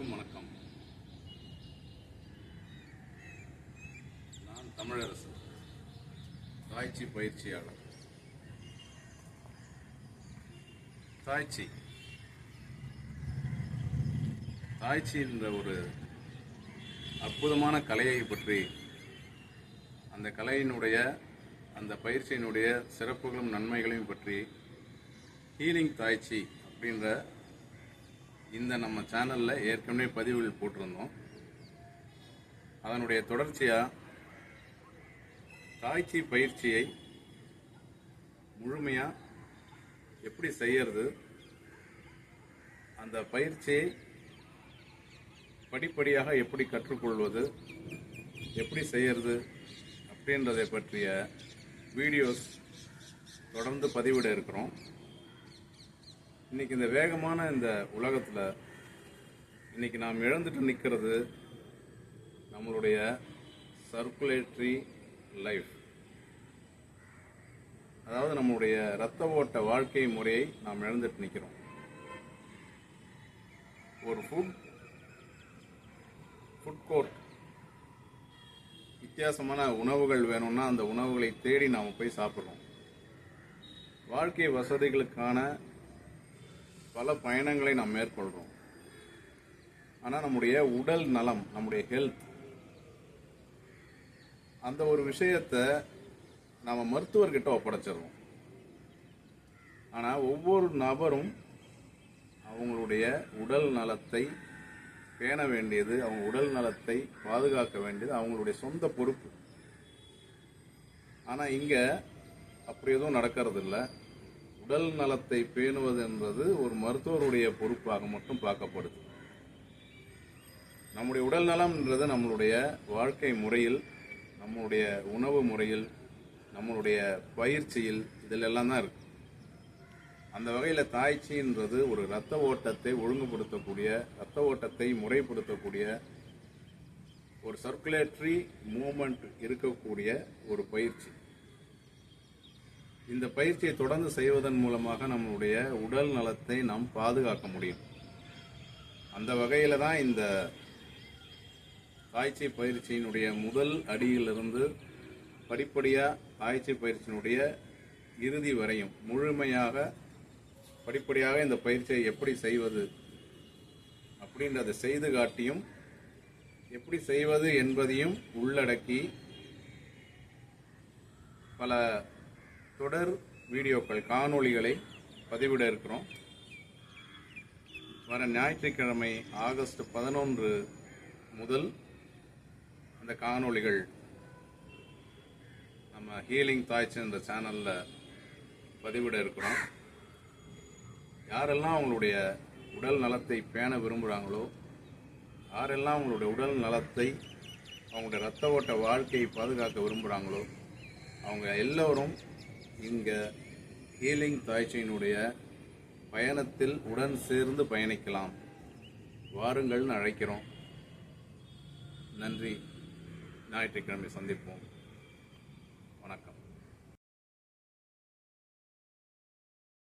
அனைவருக்கும் வணக்கம். நான் தமிழரசு தாய்ச்சி பயிற்சியாளர். Tai chi. தாய்ச்சி என்ற ஒரு அற்புதமான கலையை பற்றி அந்த கலையினுடைய அந்த பயிற்சியினுடைய சிறப்புகளும் நன்மைகளையும் பற்றி ஹீலிங் தாய்ச்சி அப்படின்ற இந்த நம்ம சேனலில் ஏற்கனவே பதிவுகள் போட்டிருந்தோம். அதனுடைய தொடர்ச்சியாக காய்ச்சி பயிற்சியை முழுமையாக எப்படி செய்யறது அந்த பயிற்சியை படிப்படியாக எப்படி கற்றுக்கொள்வது எப்படி செய்யறது அப்படின்றதை பற்றிய வீடியோஸ் தொடர்ந்து பதிவிட இருக்கிறோம். இன்னைக்கு இந்த வேகமான இந்த உலகத்தில் இன்னைக்கு நாம் இழந்துட்டு நிற்கிறது நம்மளுடைய சர்க்குலேட்ரி லைஃப் அதாவது நம்மளுடைய இரத்த ஓட்ட வாழ்க்கை முறையை நாம் இழந்துட்டு நிற்கிறோம் ஒரு ஃபுட் ஃபுட் கோர்ட் வித்தியாசமான உணவுகள் வேணும்னா அந்த உணவுகளை தேடி நாம் போய் சாப்பிட்றோம். வாழ்க்கை வசதிகளுக்கான பல பயணங்களை நாம் மேற்கொள்கிறோம் ஆனால் நம்முடைய உடல் நலம் நம்முடைய ஹெல்த் அந்த ஒரு விஷயத்தை நாம் மருத்துவர்கிட்ட ஒப்படைச்சிடுறோம். ஆனால் ஒவ்வொரு நபரும் அவங்களுடைய உடல் நலத்தை பேண வேண்டியது அவங்க உடல் நலத்தை பாதுகாக்க வேண்டியது அவங்களுடைய சொந்த பொறுப்பு. ஆனால் இங்கே அப்படி எதுவும் நடக்கிறது இல்லை உடல் நலத்தை பேணுவது என்பது ஒரு மருத்துவருடைய பொறுப்பாக மட்டும் பார்க்கப்படுது. நம்முடைய உடல் நலம்ன்றது நம்மளுடைய வாழ்க்கை முறையில் நம்மளுடைய உணவு முறையில் நம்மளுடைய பயிற்சியில் இதில் எல்லாம் தான் இருக்கு. அந்த வகையில் தாய்ச்சின்றது ஒரு இரத்த ஓட்டத்தை ஒழுங்குபடுத்தக்கூடிய இரத்த ஓட்டத்தை முறைப்படுத்தக்கூடிய ஒரு சர்க்குலேட்டரி மூமெண்ட் இருக்கக்கூடிய ஒரு பயிற்சி. இந்த பயிற்சியை தொடர்ந்து செய்வதன் மூலமாக நம்மளுடைய உடல் நலத்தை நாம் பாதுகாக்க முடியும். அந்த வகையில் தான் இந்த காய்ச்சி பயிற்சியினுடைய முதல் அடியிலிருந்து படிப்படியாக காய்ச்சி பயிற்சியினுடைய இறுதி வரையும் முழுமையாக படிப்படியாக இந்த பயிற்சியை எப்படி செய்வது அப்படின்றத செய்து காட்டியும் எப்படி செய்வது என்பதையும் உள்ளடக்கி பல தொடர் வீடியோக்கள் காணொளிகளை பதிவிட இருக்கிறோம். வர ஞாயிற்றுக்கிழமை ஆகஸ்ட் பதினொன்று முதல் அந்த காணொளிகள் நம்ம ஹீலிங் தாய்ச்சி இந்த சேனலில் பதிவிட இருக்கிறோம். யாரெல்லாம் அவங்களுடைய உடல் நலத்தை பேண விரும்புகிறாங்களோ யாரெல்லாம் அவங்களுடைய உடல் நலத்தை அவங்களுடைய ரத்த ஓட்ட வாழ்க்கையை பாதுகாக்க விரும்புகிறாங்களோ அவங்க எல்லோரும் இங்கே ஹீலிங் தாய்ச்சியினுடைய பயணத்தில் உடன் சேர்ந்து பயணிக்கலாம். வாருங்கள்னு அழைக்கிறோம். நன்றி. ஞாயிற்றுக்கிழமை சந்திப்போம்.